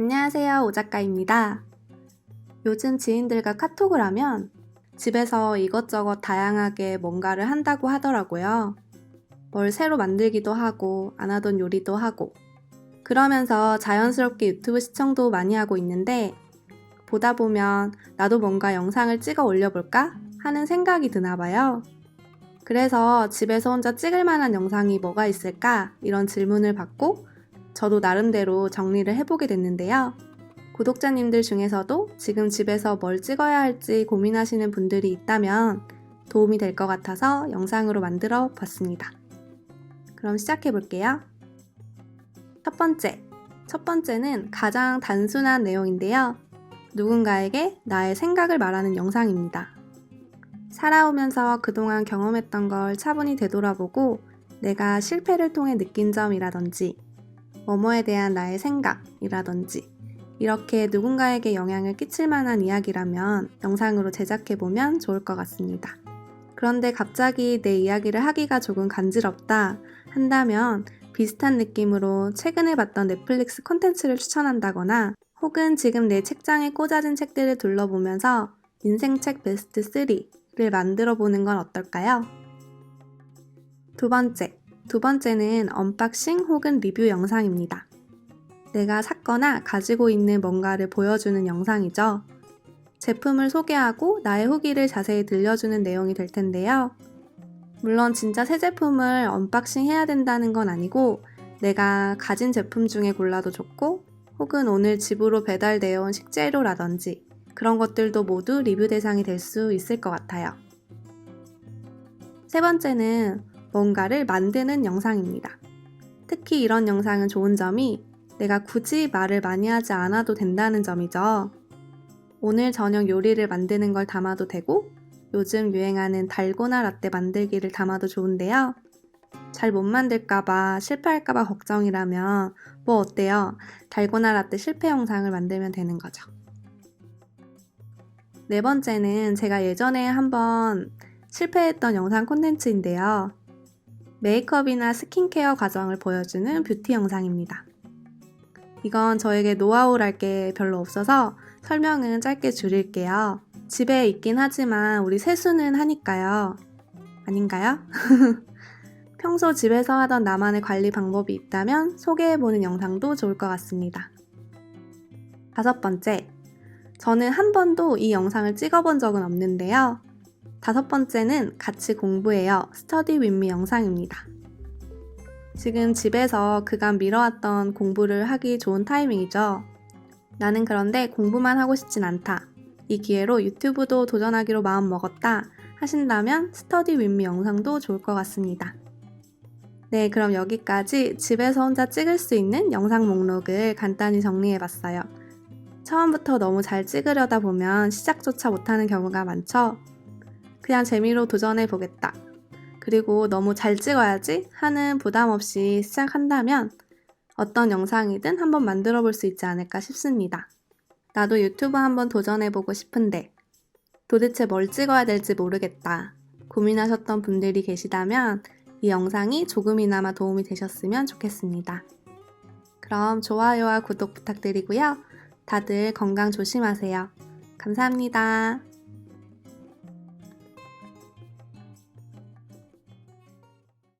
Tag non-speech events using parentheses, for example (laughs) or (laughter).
안녕하세요, 오작가입니다. 요즘 지인들과 카톡을 하면 집에서 이것저것 다양하게 뭔가를 한다고 하더라고요. 뭘 새로 만들기도 하고, 안 하던 요리도 하고. 그러면서 자연스럽게 유튜브 시청도 많이 하고 있는데, 보다 보면 나도 뭔가 영상을 찍어 올려볼까? 하는 생각이 드나 봐요. 그래서 집에서 혼자 찍을 만한 영상이 뭐가 있을까? 이런 질문을 받고 저도 나름대로 정리를 해보게 됐는데요. 구독자님들 중에서도 지금 집에서 뭘 찍어야 할지 고민하시는 분들이 있다면 도움이 될 것 같아서 영상으로 만들어 봤습니다. 그럼 시작해 볼게요. 첫 번째. 첫 번째는 가장 단순한 내용인데요. 누군가에게 나의 생각을 말하는 영상입니다. 살아오면서 그동안 경험했던 걸 차분히 되돌아보고 내가 실패를 통해 느낀 점이라든지 뭐뭐에 대한 나의 생각이라든지 이렇게 누군가에게 영향을 끼칠 만한 이야기라면 영상으로 제작해보면 좋을 것 같습니다. 그런데 갑자기 내 이야기를 하기가 조금 간지럽다 한다면 비슷한 느낌으로 최근에 봤던 넷플릭스 콘텐츠를 추천한다거나 혹은 지금 내 책장에 꽂아진 책들을 둘러보면서 인생책 베스트 3를 만들어 보는 건 어떨까요? 두 번째. 두 번째는 언박싱 혹은 리뷰 영상입니다. 내가 샀거나 가지고 있는 뭔가를 보여주는 영상이죠. 제품을 소개하고 나의 후기를 자세히 들려주는 내용이 될 텐데요. 물론 진짜 새 제품을 언박싱 해야 된다는 건 아니고 내가 가진 제품 중에 골라도 좋고 혹은 오늘 집으로 배달되어 온 식재료라든지 그런 것들도 모두 리뷰 대상이 될 수 있을 것 같아요. 세 번째는 뭔가를 만드는 영상입니다. 특히 이런 영상은 좋은 점이 내가 굳이 말을 많이 하지 않아도 된다는 점이죠. 오늘 저녁 요리를 만드는 걸 담아도 되고 요즘 유행하는 달고나 라떼 만들기를 담아도 좋은데요. 잘 못 만들까봐 실패할까봐 걱정이라면 뭐 어때요? 달고나 라떼 실패 영상을 만들면 되는 거죠. 네 번째는 제가 예전에 한번 실패했던 영상 콘텐츠인데요. 메이크업이나 스킨케어 과정을 보여주는 뷰티 영상입니다. 이건 저에게 노하우랄 게 별로 없어서 설명은 짧게 줄일게요. 집에 있긴 하지만 우리 세수는 하니까요. 아닌가요? (laughs) 평소 집에서 하던 나만의 관리 방법이 있다면 소개해보는 영상도 좋을 것 같습니다. 다섯 번째. 저는 한 번도 이 영상을 찍어본 적은 없는데요. 다섯 번째는 같이 공부해요. 스터디 윈미 영상입니다. 지금 집에서 그간 미뤄왔던 공부를 하기 좋은 타이밍이죠. 나는 그런데 공부만 하고 싶진 않다. 이 기회로 유튜브도 도전하기로 마음 먹었다 하신다면 스터디 윈미 영상도 좋을 것 같습니다. 네, 그럼 여기까지 집에서 혼자 찍을 수 있는 영상 목록을 간단히 정리해봤어요. 처음부터 너무 잘 찍으려다 보면 시작조차 못하는 경우가 많죠? 그냥 재미로 도전해 보겠다. 그리고 너무 잘 찍어야지 하는 부담 없이 시작한다면 어떤 영상이든 한번 만들어 볼 수 있지 않을까 싶습니다. 나도 유튜브 한번 도전해 보고 싶은데 도대체 뭘 찍어야 될지 모르겠다. 고민하셨던 분들이 계시다면 이 영상이 조금이나마 도움이 되셨으면 좋겠습니다. 그럼 좋아요와 구독 부탁드리고요. 다들 건강 조심하세요. 감사합니다.